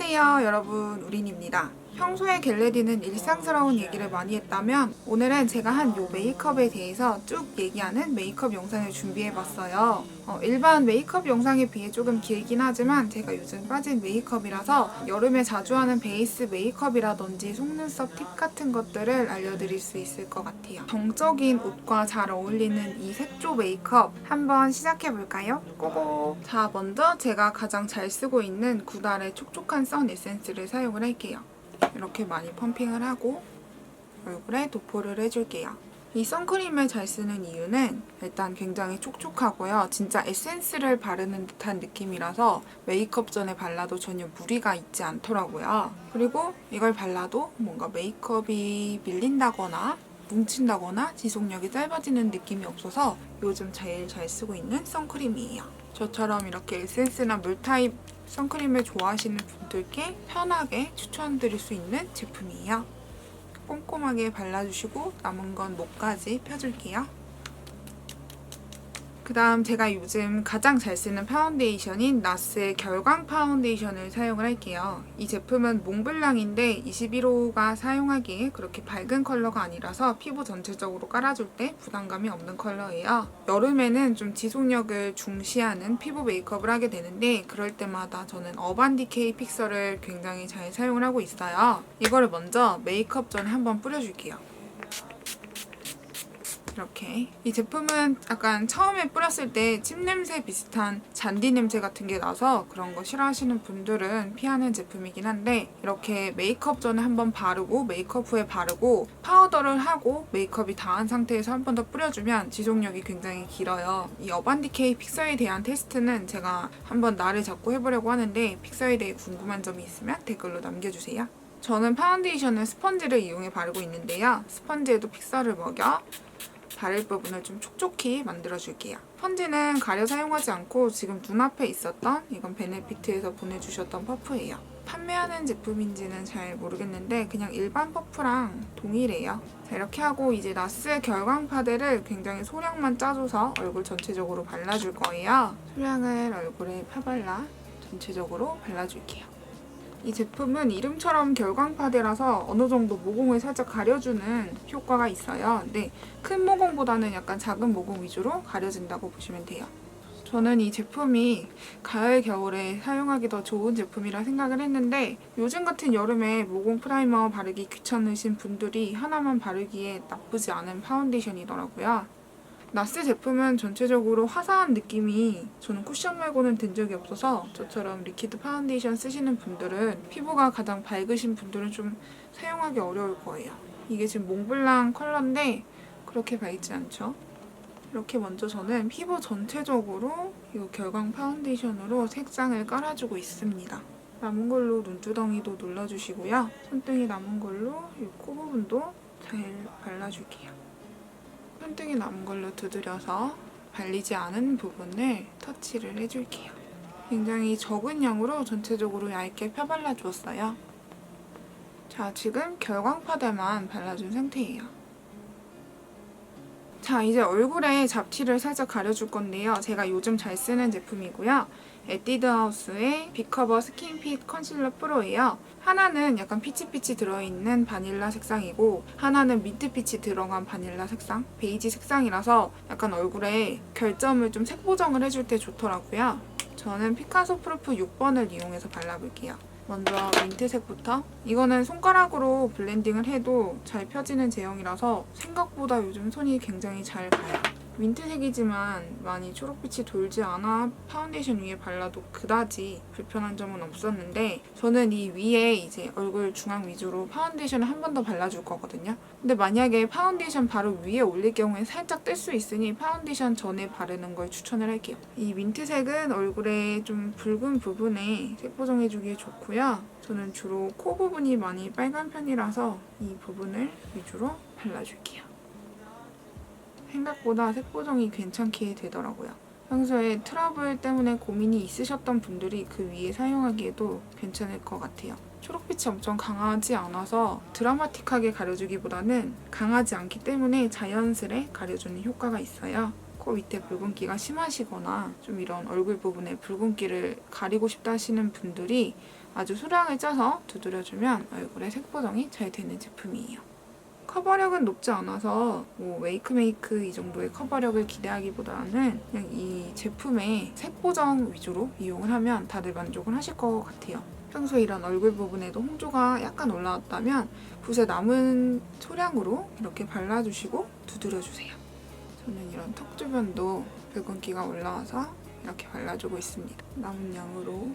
안녕하세요 여러분. 우린입니다 평소에 겟레디는 일상스러운 얘기를 많이 했다면 오늘은 제가 한 요 메이크업에 대해서 쭉 얘기하는 메이크업 영상을 준비해봤어요. 어, 일반 메이크업 영상에 비해 조금 길긴 하지만 제가 요즘 빠진 메이크업이라서 여름에 자주 하는 베이스 메이크업이라든지 속눈썹 팁 같은 것들을 알려드릴 수 있을 것 같아요. 정적인 옷과 잘 어울리는 이 색조 메이크업 한번 시작해볼까요? 고고! 자 먼저 제가 가장 잘 쓰고 있는 구달의 촉촉한 선 에센스를 사용을 할게요 이렇게 많이 펌핑을 하고 얼굴에 도포를 해줄게요. 이 선크림을 잘 쓰는 이유는 일단 굉장히 촉촉하고요. 진짜 에센스를 바르는 듯한 느낌이라서 메이크업 전에 발라도 전혀 무리가 있지 않더라고요. 그리고 이걸 발라도 뭔가 메이크업이 밀린다거나 뭉친다거나 지속력이 짧아지는 느낌이 없어서 요즘 제일 잘 쓰고 있는 선크림이에요. 저처럼 이렇게 에센스나 물 타입 선크림을 좋아하시는 분들께 편하게 추천드릴 수 있는 제품이에요. 꼼꼼하게 발라주시고 남은 건 목까지 펴줄게요. 그 다음 제가 요즘 가장 잘 쓰는 파운데이션인 나스의 결광 파운데이션을 사용을 할게요. 이 제품은 몽블랑인데 21호가 사용하기에 그렇게 밝은 컬러가 아니라서 피부 전체적으로 깔아줄 때 부담감이 없는 컬러예요. 여름에는 좀 지속력을 중시하는 피부 메이크업을 하게 되는데 그럴 때마다 저는 어반디케이 픽서를 굉장히 잘 사용을 하고 있어요. 이거를 먼저 메이크업 전에 한번 뿌려줄게요. 이렇게 이 제품은 약간 처음에 뿌렸을 때침 냄새 비슷한 잔디 냄새 같은 게 나서 그런 거 싫어하시는 분들은 피하는 제품이긴 한데 이렇게 메이크업 전에 한번 바르고 메이크업 후에 바르고 파우더를 하고 메이크업이 다한 상태에서 한 번 더 뿌려주면 지속력이 굉장히 길어요. 이 어반디케이 픽서에 대한 테스트는 제가 한번 날을 잡고 해보려고 하는데 픽서에 대해 궁금한 점이 있으면 댓글로 남겨주세요. 저는 파운데이션을 스펀지를 이용해 바르고 있는데요. 스펀지에도 픽서를 먹여 바를 부분을 좀 촉촉히 만들어줄게요. 펀지는 가려 사용하지 않고 지금 눈앞에 있었던 이건 베네피트에서 보내주셨던 퍼프예요. 판매하는 제품인지는 잘 모르겠는데 그냥 일반 퍼프랑 동일해요. 자, 이렇게 하고 이제 나스 결광 파데를 굉장히 소량만 짜줘서 얼굴 전체적으로 발라줄 거예요. 소량을 얼굴에 펴발라 전체적으로 발라줄게요. 이 제품은 이름처럼 결광파데라서 어느 정도 모공을 살짝 가려주는 효과가 있어요. 근데 큰 모공보다는 약간 작은 모공 위주로 가려진다고 보시면 돼요. 저는 이 제품이 가을, 겨울에 사용하기 더 좋은 제품이라 생각을 했는데 요즘 같은 여름에 모공 프라이머 바르기 귀찮으신 분들이 하나만 바르기에 나쁘지 않은 파운데이션이더라고요. 나스 제품은 전체적으로 화사한 느낌이 저는 쿠션 말고는 든 적이 없어서 저처럼 리퀴드 파운데이션 쓰시는 분들은 피부가 가장 밝으신 분들은 좀 사용하기 어려울 거예요. 이게 지금 몽블랑 컬러인데 그렇게 밝지 않죠? 이렇게 먼저 저는 피부 전체적으로 이 결광 파운데이션으로 색상을 깔아주고 있습니다. 남은 걸로 눈두덩이도 눌러주시고요. 손등이 남은 걸로 이 코 부분도 잘 발라줄게요. 손등이 남은 걸로 두드려서 발리지 않은 부분을 터치를 해줄게요. 굉장히 적은 양으로 전체적으로 얇게 펴발라 주었어요. 자, 지금 결광 파데만 발라준 상태예요. 자, 이제 얼굴에 잡티를 살짝 가려줄 건데요. 제가 요즘 잘 쓰는 제품이고요. 에뛰드하우스의 비커버 스킨핏 컨실러 프로예요. 하나는 약간 피치피치 들어있는 바닐라 색상이고 하나는 민트빛이 들어간 바닐라 색상, 베이지 색상이라서 약간 얼굴에 결점을 좀 색보정을 해줄 때 좋더라고요. 저는 피카소 프루프 6번을 이용해서 발라볼게요. 먼저 민트색부터 이거는 손가락으로 블렌딩을 해도 잘 펴지는 제형이라서 생각보다 요즘 손이 굉장히 잘 가요. 민트색이지만 많이 초록빛이 돌지 않아 파운데이션 위에 발라도 그다지 불편한 점은 없었는데 저는 이 위에 이제 얼굴 중앙 위주로 파운데이션을 한 번 더 발라줄 거거든요. 근데 만약에 파운데이션 바로 위에 올릴 경우에 살짝 뜰 수 있으니 파운데이션 전에 바르는 걸 추천을 할게요. 이 민트색은 얼굴에 좀 붉은 부분에 색 보정해주기에 좋고요. 저는 주로 코 부분이 많이 빨간 편이라서 이 부분을 위주로 발라줄게요. 생각보다 색 보정이 괜찮게 되더라고요. 평소에 트러블 때문에 고민이 있으셨던 분들이 그 위에 사용하기에도 괜찮을 것 같아요. 초록빛이 엄청 강하지 않아서 드라마틱하게 가려주기보다는 강하지 않기 때문에 자연스레 가려주는 효과가 있어요. 코 밑에 붉은기가 심하시거나 좀 이런 얼굴 부분에 붉은기를 가리고 싶다 하시는 분들이 아주 소량을 짜서 두드려주면 얼굴에 색 보정이 잘 되는 제품이에요. 커버력은 높지 않아서 뭐 웨이크메이크 이 정도의 커버력을 기대하기보다는 그냥 이 제품의 색 보정 위주로 이용을 하면 다들 만족을 하실 것 같아요. 평소에 이런 얼굴 부분에도 홍조가 약간 올라왔다면 붓에 남은 소량으로 이렇게 발라주시고 두드려주세요. 저는 이런 턱 주변도 붉은기가 올라와서 이렇게 발라주고 있습니다. 남은 양으로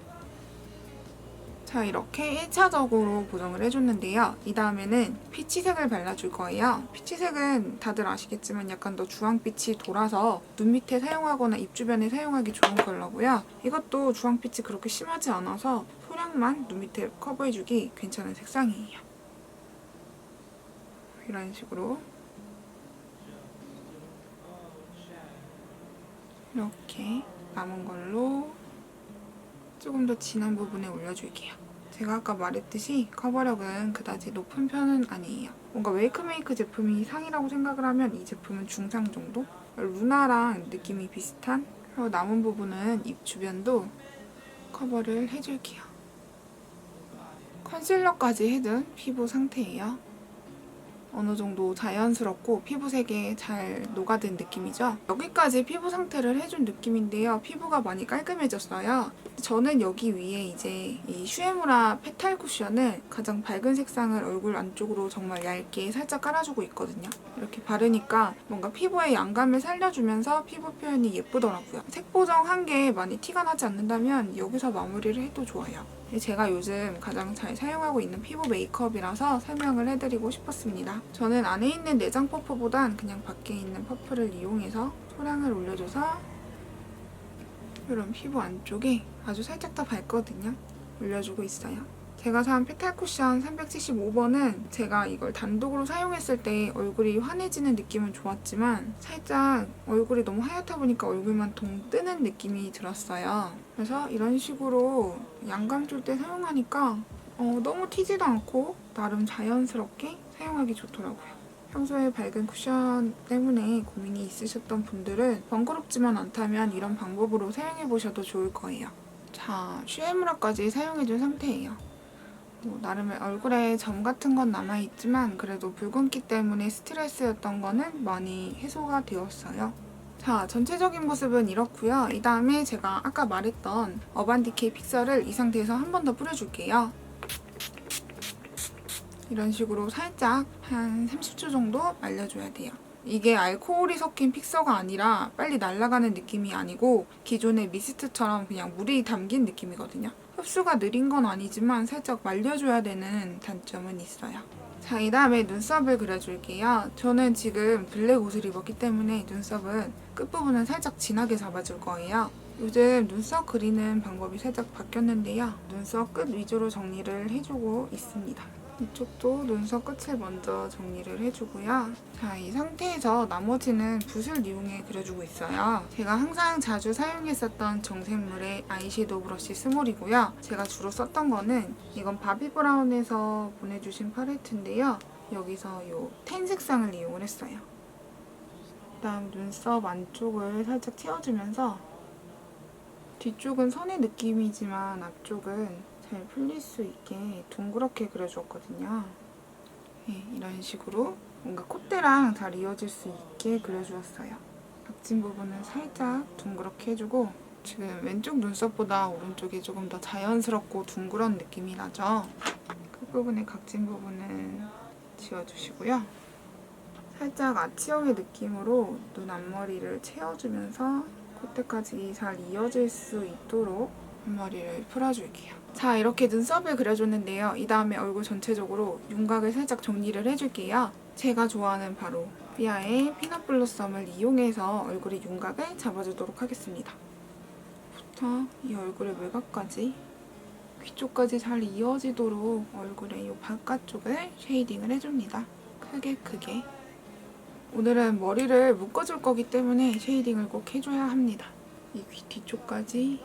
자 이렇게 1차적으로 보정을 해줬는데요. 이 다음에는 피치색을 발라줄 거예요. 피치색은 다들 아시겠지만 약간 더 주황빛이 돌아서 눈 밑에 사용하거나 입 주변에 사용하기 좋은 컬러고요. 이것도 주황빛이 그렇게 심하지 않아서 소량만 눈 밑에 커버해주기 괜찮은 색상이에요. 이런 식으로 이렇게 남은 걸로 조금 더 진한 부분에 올려줄게요. 제가 아까 말했듯이 커버력은 그다지 높은 편은 아니에요. 뭔가 웨이크메이크 제품이 상이라고 생각을 하면 이 제품은 중상 정도? 루나랑 느낌이 비슷한? 그리고 남은 부분은 입 주변도 커버를 해줄게요. 컨실러까지 해둔 피부 상태예요. 어느 정도 자연스럽고 피부색에 잘 녹아든 느낌이죠. 여기까지 피부 상태를 해준 느낌인데요. 피부가 많이 깔끔해졌어요. 저는 여기 위에 이제 이 슈에무라 페탈 쿠션을 가장 밝은 색상을 얼굴 안쪽으로 정말 얇게 살짝 깔아주고 있거든요. 이렇게 바르니까 뭔가 피부의 양감을 살려주면서 피부 표현이 예쁘더라고요. 색 보정한 게 많이 티가 나지 않는다면 여기서 마무리를 해도 좋아요. 제가 요즘 가장 잘 사용하고 있는 피부 메이크업이라서 설명을 해드리고 싶었습니다. 저는 안에 있는 내장 퍼프보단 그냥 밖에 있는 퍼프를 이용해서 소량을 올려줘서 이런 피부 안쪽에 아주 살짝 더 밝거든요. 올려주고 있어요. 제가 산 페탈 쿠션 375번은 제가 이걸 단독으로 사용했을 때 얼굴이 환해지는 느낌은 좋았지만 살짝 얼굴이 너무 하얗다 보니까 얼굴만 동 뜨는 느낌이 들었어요. 그래서 이런 식으로 양감 줄 때 사용하니까 어, 너무 튀지도 않고 나름 자연스럽게 사용하기 좋더라고요. 평소에 밝은 쿠션 때문에 고민이 있으셨던 분들은 번거롭지만 않다면 이런 방법으로 사용해보셔도 좋을 거예요. 자, 슈에무라까지 사용해준 상태예요. 뭐 나름의 얼굴에 점 같은 건 남아있지만 그래도 붉은기 때문에 스트레스였던 거는 많이 해소가 되었어요. 자, 전체적인 모습은 이렇고요. 이 다음에 제가 아까 말했던 어반디케이 픽서를 이 상태에서 한 번 더 뿌려줄게요. 이런 식으로 살짝 한 30초 정도 말려줘야 돼요. 이게 알코올이 섞인 픽서가 아니라 빨리 날아가는 느낌이 아니고 기존의 미스트처럼 그냥 물이 담긴 느낌이거든요. 흡수가 느린 건 아니지만 살짝 말려줘야 되는 단점은 있어요. 자, 이 다음에 눈썹을 그려줄게요. 저는 지금 블랙 옷을 입었기 때문에 눈썹은 끝부분은 살짝 진하게 잡아줄 거예요. 요즘 눈썹 그리는 방법이 살짝 바뀌었는데요. 눈썹 끝 위주로 정리를 해주고 있습니다. 이쪽도 눈썹 끝을 먼저 정리를 해주고요. 자, 이 상태에서 나머지는 붓을 이용해 그려주고 있어요. 제가 항상 자주 사용했었던 정샘물의 아이섀도우 브러쉬 스몰이고요. 제가 주로 썼던 거는 이건 바비 브라운에서 보내주신 팔레트인데요. 여기서 이 텐 색상을 이용을 했어요. 그다음 눈썹 안쪽을 살짝 채워주면서 뒤쪽은 선의 느낌이지만 앞쪽은 잘 풀릴 수 있게 둥그렇게 그려주었거든요. 네, 이런 식으로 뭔가 콧대랑 잘 이어질 수 있게 그려주었어요. 각진 부분은 살짝 둥그렇게 해주고 지금 왼쪽 눈썹보다 오른쪽이 조금 더 자연스럽고 둥그런 느낌이 나죠? 끝부분의 각진 부분은 지워주시고요. 살짝 아치형의 느낌으로 눈 앞머리를 채워주면서 콧대까지 잘 이어질 수 있도록 앞머리를 풀어줄게요. 자, 이렇게 눈썹을 그려줬는데요. 이 다음에 얼굴 전체적으로 윤곽을 살짝 정리를 해줄게요. 제가 좋아하는 바로 비아의 피넛 블러썸을 이용해서 얼굴의 윤곽을 잡아주도록 하겠습니다. 부터 이 얼굴의 외곽까지 귀 쪽까지 잘 이어지도록 얼굴의 이 바깥쪽을 쉐이딩을 해줍니다. 크게 크게. 오늘은 머리를 묶어줄 거기 때문에 쉐이딩을 꼭 해줘야 합니다. 이 귀 뒤쪽까지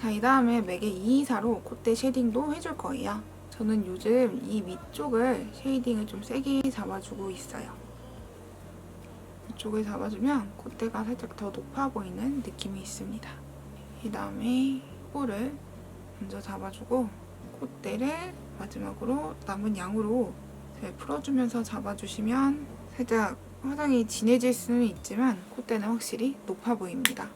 자, 이 다음에 맥의 224로 콧대 쉐딩도 해줄 거예요. 저는 요즘 이 위쪽을 쉐이딩을 좀 세게 잡아주고 있어요. 이쪽을 잡아주면 콧대가 살짝 더 높아 보이는 느낌이 있습니다. 이 다음에 코를 먼저 잡아주고 콧대를 마지막으로 남은 양으로 잘 풀어주면서 잡아주시면 살짝 화장이 진해질 수는 있지만 콧대는 확실히 높아 보입니다.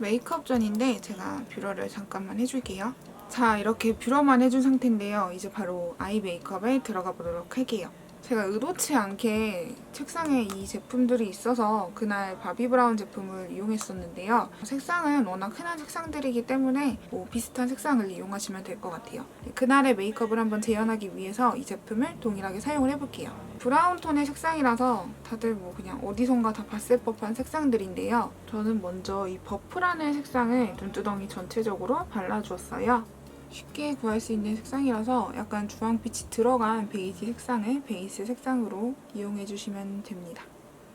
메이크업 전인데 제가 뷰러를 잠깐만 해줄게요. 자 이렇게 뷰러만 해준 상태인데요. 이제 바로 아이 메이크업에 들어가 보도록 할게요. 제가 의도치 않게 책상에 이 제품들이 있어서 그날 바비 브라운 제품을 이용했었는데요. 색상은 워낙 흔한 색상들이기 때문에 뭐 비슷한 색상을 이용하시면 될 것 같아요. 그날의 메이크업을 한번 재현하기 위해서 이 제품을 동일하게 사용을 해볼게요. 브라운 톤의 색상이라서 다들 뭐 그냥 어디선가 다 봤을 법한 색상들인데요. 저는 먼저 이 버프라는 색상을 눈두덩이 전체적으로 발라주었어요. 쉽게 구할 수 있는 색상이라서 약간 주황빛이 들어간 베이지 색상을 베이스 색상으로 이용해 주시면 됩니다.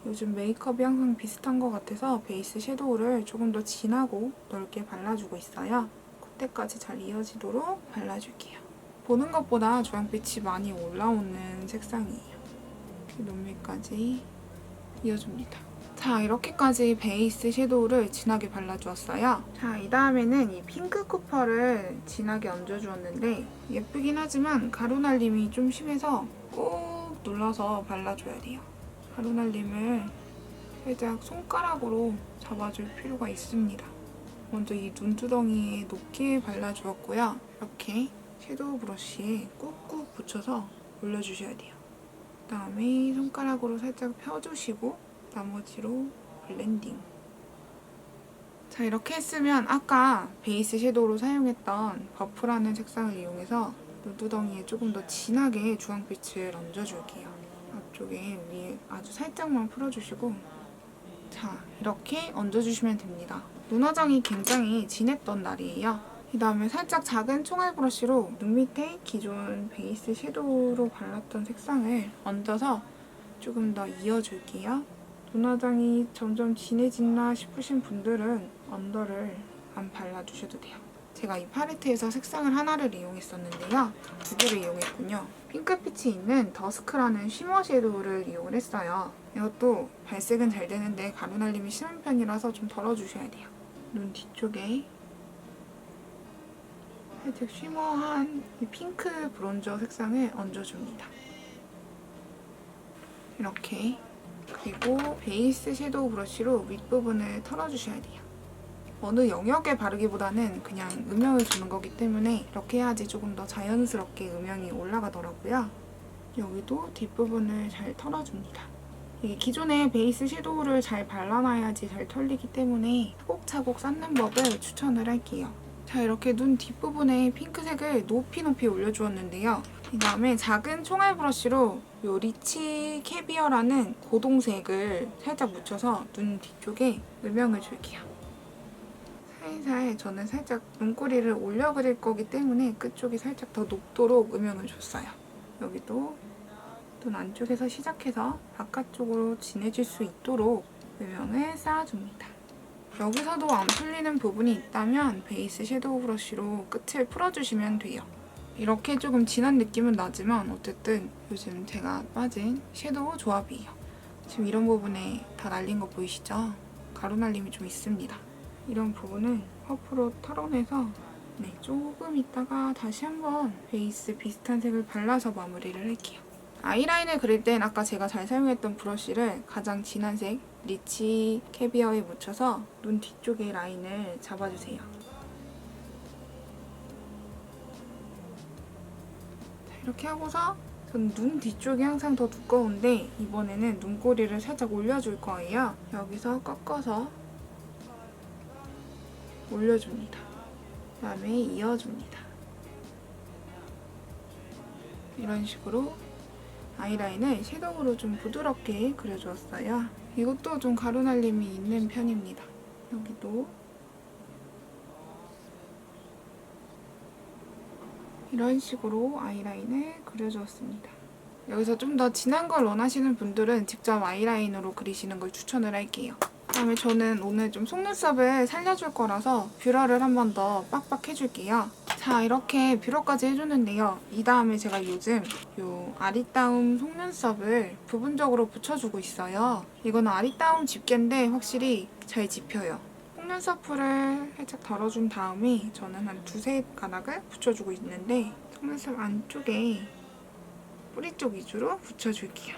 요즘 메이크업이 항상 비슷한 것 같아서 베이스 섀도우를 조금 더 진하고 넓게 발라주고 있어요. 콧대까지 잘 이어지도록 발라줄게요. 보는 것보다 주황빛이 많이 올라오는 색상이에요. 눈밑까지 이어줍니다. 자, 이렇게까지 베이스 섀도우를 진하게 발라주었어요. 자, 이 다음에는 이 핑크 쿠퍼를 진하게 얹어주었는데 예쁘긴 하지만 가루날림이 좀 심해서 꾹 눌러서 발라줘야 돼요. 가루날림을 살짝 손가락으로 잡아줄 필요가 있습니다. 먼저 이 눈두덩이에 높게 발라주었고요. 이렇게 섀도우 브러쉬에 꾹꾹 붙여서 올려주셔야 돼요. 그 다음에 손가락으로 살짝 펴주시고 나머지로 블렌딩. 자 이렇게 했으면 아까 베이스 섀도우로 사용했던 버프라는 색상을 이용해서 눈두덩이에 조금 더 진하게 주황빛을 얹어줄게요. 앞쪽에 위에 아주 살짝만 풀어주시고 자 이렇게 얹어주시면 됩니다. 눈 화장이 굉장히 진했던 날이에요. 이 다음에 살짝 작은 총알 브러쉬로 눈 밑에 기존 베이스 섀도우로 발랐던 색상을 얹어서 조금 더 이어줄게요. 눈 화장이 점점 진해진다 싶으신 분들은 언더를 안 발라주셔도 돼요. 제가 이 팔레트에서 색상을 하나를 이용했었는데요. 두 개를 이용했군요. 핑크빛이 있는 더스크라는 쉬머 섀도우를 이용을 했어요. 이것도 발색은 잘 되는데 가루날림이 심한 편이라서 좀 덜어주셔야 돼요. 눈 뒤쪽에 살짝 쉬머한 이 핑크 브론저 색상을 얹어줍니다. 이렇게 그리고 베이스 섀도우 브러쉬로 윗부분을 털어주셔야 돼요. 어느 영역에 바르기보다는 그냥 음영을 주는 거기 때문에 이렇게 해야지 조금 더 자연스럽게 음영이 올라가더라고요. 여기도 뒷부분을 잘 털어줍니다. 이게 기존에 베이스 섀도우를 잘 발라놔야지 잘 털리기 때문에 차곡차곡 쌓는 법을 추천을 할게요. 자 이렇게 눈 뒷부분에 핑크색을 높이 높이 올려주었는데요. 그 다음에 작은 총알 브러쉬로 요 리치 캐비어라는 고동색을 살짝 묻혀서 눈 뒤쪽에 음영을 줄게요. 살살 저는 살짝 눈꼬리를 올려 그릴 거기 때문에 끝쪽이 살짝 더 높도록 음영을 줬어요. 여기도 눈 안쪽에서 시작해서 바깥쪽으로 진해질 수 있도록 음영을 쌓아줍니다. 여기서도 안 풀리는 부분이 있다면 베이스 섀도우 브러쉬로 끝을 풀어주시면 돼요. 이렇게 조금 진한 느낌은 나지만 어쨌든 요즘 제가 빠진 섀도우 조합이에요. 지금 이런 부분에 다 날린 거 보이시죠? 가루 날림이 좀 있습니다. 이런 부분을 퍼프로 털어내서 네, 조금 있다가 다시 한번 베이스 비슷한 색을 발라서 마무리를 할게요. 아이라인을 그릴 땐 아까 제가 잘 사용했던 브러쉬를 가장 진한 색 리치 캐비어에 묻혀서 눈 뒤쪽에 라인을 잡아주세요. 이렇게 하고서 전 눈 뒤쪽이 항상 더 두꺼운데 이번에는 눈꼬리를 살짝 올려줄 거예요. 여기서 꺾어서 올려줍니다. 그다음에 이어줍니다. 이런 식으로 아이라인을 섀도우로 좀 부드럽게 그려주었어요. 이것도 좀 가루날림이 있는 편입니다. 여기도 이런 식으로 아이라인을 그려주었습니다. 여기서 좀 더 진한 걸 원하시는 분들은 직접 아이라인으로 그리시는 걸 추천을 할게요. 그다음에 저는 오늘 좀 속눈썹을 살려줄 거라서 뷰러를 한 번 더 빡빡 해줄게요. 자 이렇게 뷰러까지 해주는데요. 이 다음에 제가 요즘 요 아리따움 속눈썹을 부분적으로 붙여주고 있어요. 이거는 아리따움 집게인데 확실히 잘 집혀요. 속눈썹풀을 살짝 덜어준 다음에 저는 한 두세 가닥을 붙여주고 있는데 속눈썹 안쪽에 뿌리 쪽 위주로 붙여줄게요.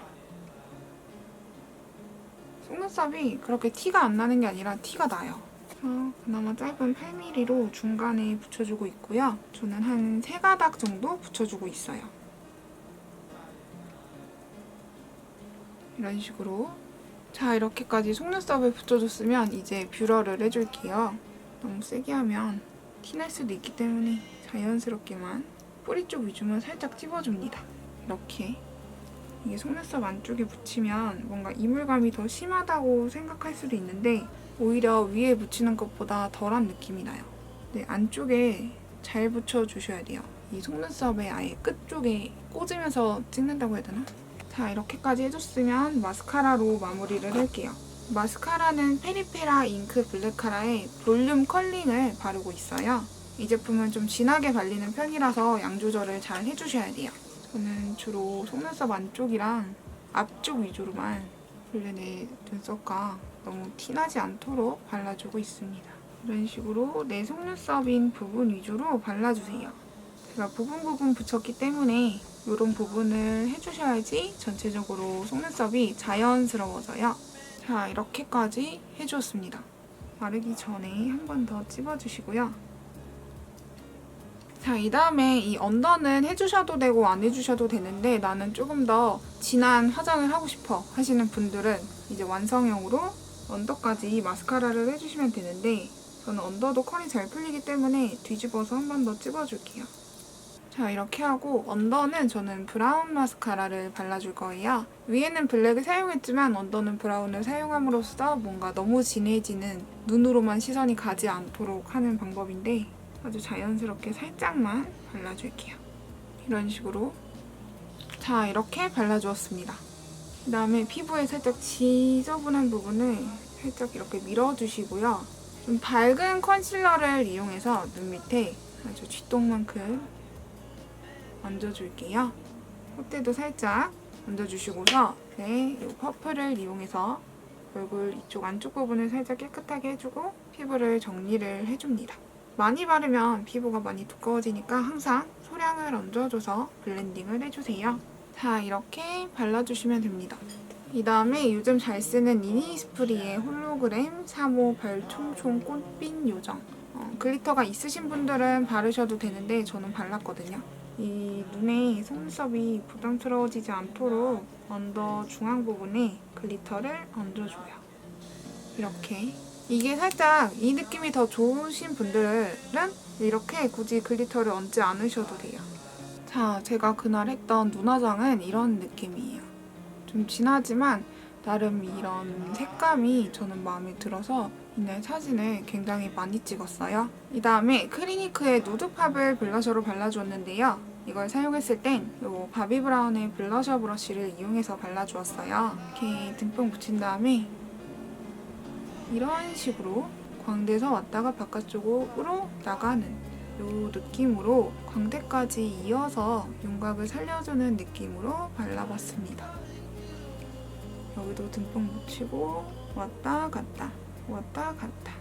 속눈썹이 그렇게 티가 안 나는 게 아니라 티가 나요. 그래서 그나마 짧은 8mm로 중간에 붙여주고 있고요. 저는 한 세 가닥 정도 붙여주고 있어요. 이런 식으로 자 이렇게까지 속눈썹을 붙여줬으면 이제 뷰러를 해줄게요. 너무 세게 하면 티날 수도 있기 때문에 자연스럽게만 뿌리 쪽 위주만 살짝 찝어줍니다. 이렇게 이게 속눈썹 안쪽에 붙이면 뭔가 이물감이 더 심하다고 생각할 수도 있는데 오히려 위에 붙이는 것보다 덜한 느낌이 나요. 네, 안쪽에 잘 붙여주셔야 돼요. 이 속눈썹의 아예 끝 쪽에 꽂으면서 찍는다고 해야 되나? 자 이렇게까지 해줬으면 마스카라로 마무리를 할게요. 마스카라는 페리페라 잉크 블랙카라의 볼륨 컬링을 바르고 있어요. 이 제품은 좀 진하게 발리는 편이라서 양 조절을 잘 해주셔야 돼요. 저는 주로 속눈썹 안쪽이랑 앞쪽 위주로만 원래 눈썹과 너무 티나지 않도록 발라주고 있습니다. 이런 식으로 내 속눈썹인 부분 위주로 발라주세요. 제가 부분 부분 붙였기 때문에 이런 부분을 해주셔야지 전체적으로 속눈썹이 자연스러워져요. 자, 이렇게까지 해주었습니다. 마르기 전에 한 번 더 찝어주시고요. 자, 이 다음에 이 언더는 해주셔도 되고 안 해주셔도 되는데 나는 조금 더 진한 화장을 하고 싶어 하시는 분들은 이제 완성형으로 언더까지 마스카라를 해주시면 되는데 저는 언더도 컬이 잘 풀리기 때문에 뒤집어서 한 번 더 찝어줄게요. 자 이렇게 하고 언더는 저는 브라운 마스카라를 발라줄 거예요. 위에는 블랙을 사용했지만 언더는 브라운을 사용함으로써 뭔가 너무 진해지는 눈으로만 시선이 가지 않도록 하는 방법인데 아주 자연스럽게 살짝만 발라줄게요. 이런 식으로 자 이렇게 발라주었습니다. 그 다음에 피부에 살짝 지저분한 부분을 살짝 이렇게 밀어주시고요. 좀 밝은 컨실러를 이용해서 눈 밑에 아주 쥐똥만큼 얹어줄게요. 콧대도 살짝 얹어주시고서 네, 이 퍼플을 이용해서 얼굴 이쪽 안쪽 부분을 살짝 깨끗하게 해주고 피부를 정리를 해줍니다. 많이 바르면 피부가 많이 두꺼워지니까 항상 소량을 얹어줘서 블렌딩을 해주세요. 자, 이렇게 발라주시면 됩니다. 이 다음에 요즘 잘 쓰는 이니스프리의 홀로그램 3호 별총총 꽃빛 요정 어, 글리터가 있으신 분들은 바르셔도 되는데 저는 발랐거든요. 이 눈에 속눈썹이 부담스러워지지 않도록 언더 중앙 부분에 글리터를 얹어줘요. 이렇게 이게 살짝 이 느낌이 더 좋으신 분들은 이렇게 굳이 글리터를 얹지 않으셔도 돼요. 자, 제가 그날 했던 눈화장은 이런 느낌이에요. 좀 진하지만 나름 이런 색감이 저는 마음에 들어서 이날 사진을 굉장히 많이 찍었어요. 이 다음에 크리니크의 누드팝을 블러셔로 발라주었는데요. 이걸 사용했을 땐 이 바비 브라운의 블러셔 브러쉬를 이용해서 발라주었어요. 이렇게 듬뿍 묻힌 다음에 이런 식으로 광대에서 왔다가 바깥쪽으로 나가는 이 느낌으로 광대까지 이어서 윤곽을 살려주는 느낌으로 발라봤습니다. 여기도 듬뿍 묻히고 왔다 갔다 왔다 갔다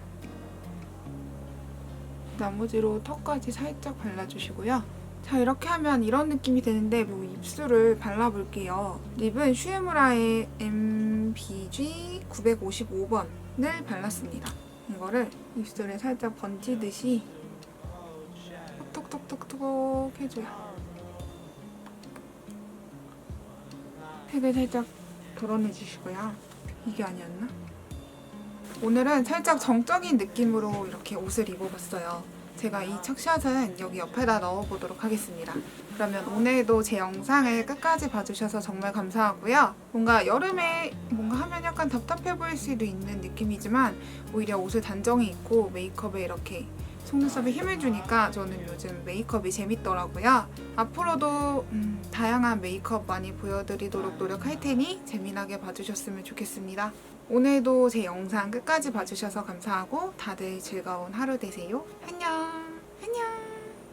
나머지로 턱까지 살짝 발라주시고요. 자 이렇게 하면 이런 느낌이 되는데 뭐 입술을 발라볼게요. 립은 슈에무라의 MBG 955번을 발랐습니다. 이거를 입술에 살짝 번지듯이 톡톡톡톡톡 해줘요. 팩을 살짝 덜어내주시고요. 이게 아니었나? 오늘은 살짝 정적인 느낌으로 이렇게 옷을 입어봤어요. 제가 이 척샷은 여기 옆에다 넣어보도록 하겠습니다. 그러면 오늘도 제 영상을 끝까지 봐주셔서 정말 감사하고요. 뭔가 여름에 뭔가 하면 약간 답답해 보일 수도 있는 느낌이지만 오히려 옷을 단정히 입고 메이크업에 이렇게 속눈썹에 힘을 주니까 저는 요즘 메이크업이 재밌더라고요. 앞으로도 음, 다양한 메이크업 많이 보여드리도록 노력할 테니 재미나게 봐주셨으면 좋겠습니다. 오늘도 제 영상 끝까지 봐주셔서 감사하고 다들 즐거운 하루 되세요. 안녕!